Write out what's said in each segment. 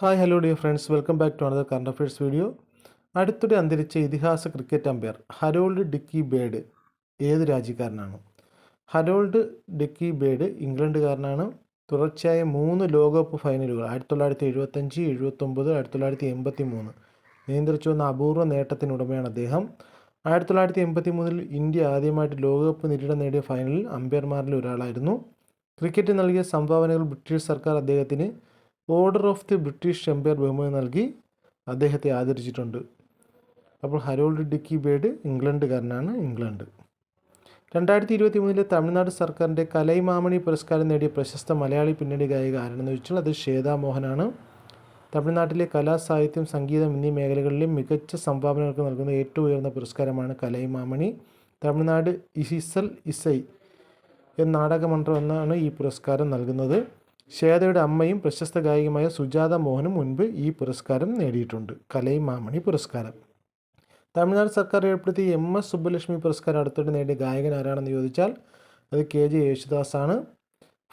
Hi hello dear friends welcome back to another current affairs video അടുത്തിടെ അന്തരിച്ച ഇതിഹാസ cricket umpire Harold Dickie Bird ഏത് രാജ്യക്കാരനാണ്? Harold Dickie Bird ഇംഗ്ലണ്ടുകാരനാണ്. തുടർച്ചയായ മൂന്ന് ലോകകപ്പ് ഫൈനലുകൾ ആയിരത്തി തൊള്ളായിരത്തി എഴുപത്തഞ്ച് എഴുപത്തൊമ്പത് ആയിരത്തി തൊള്ളായിരത്തി എൺപത്തി മൂന്ന് നിയന്ത്രിച്ചു വന്ന അപൂർവ നേട്ടത്തിനുടമയാണ് അദ്ദേഹം. ആയിരത്തി തൊള്ളായിരത്തി എൺപത്തി മൂന്നിൽ ഇന്ത്യ ആദ്യമായിട്ട് ലോകകപ്പ് കിരീടം നേടിയ ഫൈനലിൽ അമ്പയർമാരിൽ ഒരാളായിരുന്നു. ക്രിക്കറ്റ് നൽകിയ സംഭാവനകൾ ബ്രിട്ടീഷ് സർക്കാർ അദ്ദേഹത്തിന് order of the British empire ബഹുമതി നൽകി അദ്ദേഹത്തെ ആദരിച്ചിട്ടുണ്ട്. അപ്പോൾ ഹരോൾഡ് ഡിക്കി ബേഡ് ഇംഗ്ലണ്ടുകാരനാണ് ഇംഗ്ലണ്ട്. രണ്ടായിരത്തി ഇരുപത്തി മൂന്നിലെ തമിഴ്നാട് സർക്കാരിന്റെ കലൈമാമണി പുരസ്കാരം നേടിയ പ്രശസ്ത മലയാളി പിന്നണി ഗായിക ആരെന്ന് ചോദിച്ചാൽ അത് ശ്വേതാ മോഹനാണ്. തമിഴ്നാട്ടിലെ കലാ സാഹിത്യം സംഗീതം എന്നീ മേഖലകളിലെ മികച്ച സംഭാവനകൾക്ക് നൽകുന്ന ഏറ്റവും ഉയർന്ന പുരസ്കാരമാണ് കലൈമാമണി. തമിഴ്നാട് ഇസിസൽ ഇസൈ എന്ന നാടകമന്ത്രം എന്നാണ് ഈ പുരസ്കാരം നൽകുന്നത്. ശ്വേതയുടെ അമ്മയും പ്രശസ്ത ഗായികമായ സുജാത മോഹനും മുൻപ് ഈ പുരസ്കാരം നേടിയിട്ടുണ്ട്. കലൈ മാമണി പുരസ്കാരം. തമിഴ്നാട് സർക്കാർ ഏർപ്പെടുത്തിയ എം എസ് സുബ്ബലക്ഷ്മി പുരസ്കാരം അടുത്തിടെ നേടിയ ഗായകൻ ആരാണെന്ന് ചോദിച്ചാൽ അത് കെ ജെ യേശുദാസാണ്.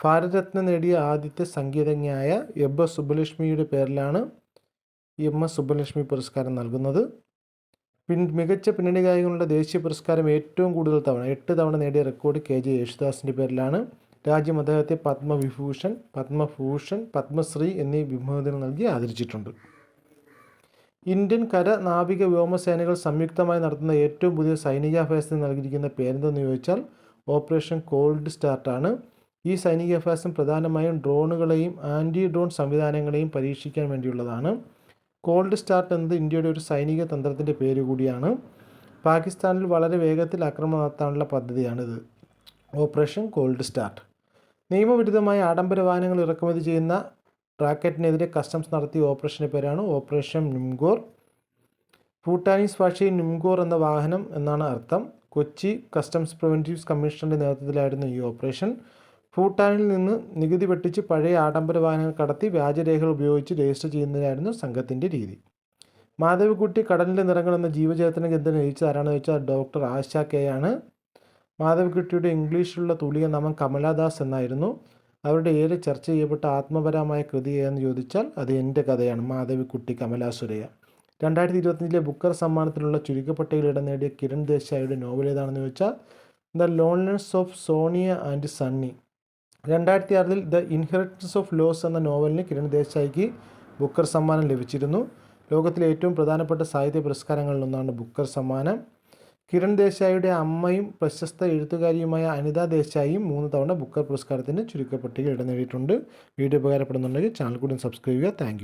ഭാരതരത്ന നേടിയ ആദ്യത്തെ സംഗീതജ്ഞയായ എം എസ് സുബ്ബലക്ഷ്മിയുടെ പേരിലാണ് എം എസ് സുബ്ബലക്ഷ്മി പുരസ്കാരം നൽകുന്നത്. പിൻ മികച്ച പിന്നണി ഗായകനുള്ള ദേശീയ പുരസ്കാരം ഏറ്റവും കൂടുതൽ തവണ എട്ട് തവണ നേടിയ റെക്കോർഡ് കെ ജെ യേശുദാസിന്റെ പേരിലാണ്. രാജ്യം അദ്ദേഹത്തെ പത്മവിഭൂഷൺ പത്മഭൂഷൺ പത്മശ്രീ എന്നീ ബഹുമതികൾ നൽകി ആദരിച്ചിട്ടുണ്ട്. ഇന്ത്യൻ കര നാവിക വ്യോമസേനകൾ സംയുക്തമായി നടത്തുന്ന ഏറ്റവും പുതിയ സൈനികാഭ്യാസത്തിന് നൽകിയിരിക്കുന്ന പേരെന്തെന്ന് ചോദിച്ചാൽ ഓപ്പറേഷൻ കോൾഡ് സ്റ്റാർട്ടാണ് ഈ സൈനികാഭ്യാസം പ്രധാനമായും ഡ്രോണുകളെയും ആന്റി ഡ്രോൺ സംവിധാനങ്ങളെയും പരീക്ഷിക്കാൻ വേണ്ടിയുള്ളതാണ്. കോൾഡ് സ്റ്റാർട്ട് എന്നത് ഇന്ത്യയുടെ ഒരു സൈനിക തന്ത്രത്തിന്റെ പേര് കൂടിയാണ്. പാകിസ്ഥാനിൽ വളരെ വേഗത്തിൽ ആക്രമണം നടത്താനുള്ള പദ്ധതിയാണിത്. Operation cold start. നിയമവിരുദ്ധമായ ആഡംബര വാഹനങ്ങൾ ഇറക്കുമതി ചെയ്യുന്ന റാക്കറ്റിനെതിരെ കസ്റ്റംസ് നടത്തിയ ഓപ്പറേഷന്റെ പേരാണ് ഓപ്പറേഷൻ നിംഗോർ. ഭൂട്ടാനീസ് ഭാഷയിൽ നിംഗോർ എന്ന വാഹനം എന്നാണ് അർത്ഥം. കൊച്ചി കസ്റ്റംസ് പ്രിവന്റീവ്സ് കമ്മീഷണറുടെ നേതൃത്വത്തിലായിരുന്നു ഈ ഓപ്പറേഷൻ. ഭൂട്ടാനിൽ നിന്ന് നികുതി വെട്ടിച്ച് പഴയ ആഡംബര വാഹനങ്ങൾ കടത്തി വ്യാജരേഖകൾ ഉപയോഗിച്ച് രജിസ്റ്റർ ചെയ്യുന്നതിനായിരുന്നു സംഘത്തിന്റെ രീതി. മാധവിക്കുട്ടി കടലിന്റെ നിറങ്ങൾ എന്ന ജീവചേതന ഗ്രന്ഥം രചിച്ചത് ആരാണെന്ന് ചോദിച്ചാൽ ഡോക്ടർ ആശ കെ ആണ്. മാധവിക്കുട്ടിയുടെ ഇംഗ്ലീഷിലുള്ള തൂലിക നാമം കമലാദാസ് എന്നായിരുന്നു. അവരുടെ ഏറെ ചർച്ച ചെയ്യപ്പെട്ട ആത്മപരമായ കൃതി എന്ന് ചോദിച്ചാൽ അത് എന്റെ കഥയാണ് മാധവിക്കുട്ടി കമലാസുരയ രണ്ടായിരത്തി ഇരുപത്തഞ്ചിലെ ബുക്കർ സമ്മാനത്തിനുള്ള ചുരുക്കപ്പട്ടികയിൽ ഇടം നേടിയ കിരൺ ദേശായിയുടെ നോവൽ ഏതാണെന്ന് ചോദിച്ചാൽ the loneliness of Sonia and Sunny. രണ്ടായിരത്തി ആറിൽ ദ ഇൻഹെറിറ്റൻസ് ഓഫ് ലോസ് എന്ന നോവലിന് കിരൺ ദേശായിക്ക് ബുക്കർ സമ്മാനം ലഭിച്ചിരുന്നു. ലോകത്തിലെ ഏറ്റവും പ്രധാനപ്പെട്ട സാഹിത്യ പുരസ്കാരങ്ങളിലൊന്നാണ് ബുക്കർ സമ്മാനം. കിരൺ ദേശായിയുടെ അമ്മയും പ്രശസ്ത എഴുത്തുകാരിയുമായ അനിത ദേശായിയും മൂന്ന് തവണ ബുക്കർ പുരസ്കാരത്തിന് ചുരുക്കപ്പട്ടിക ഇടം നേടിയിട്ടുണ്ട്. വീഡിയോ ഉപകാരപ്പെടുന്നുണ്ടെങ്കിൽ ചാനൽ കൂടി സബ്സ്ക്രൈബ് ചെയ്യുക. താങ്ക്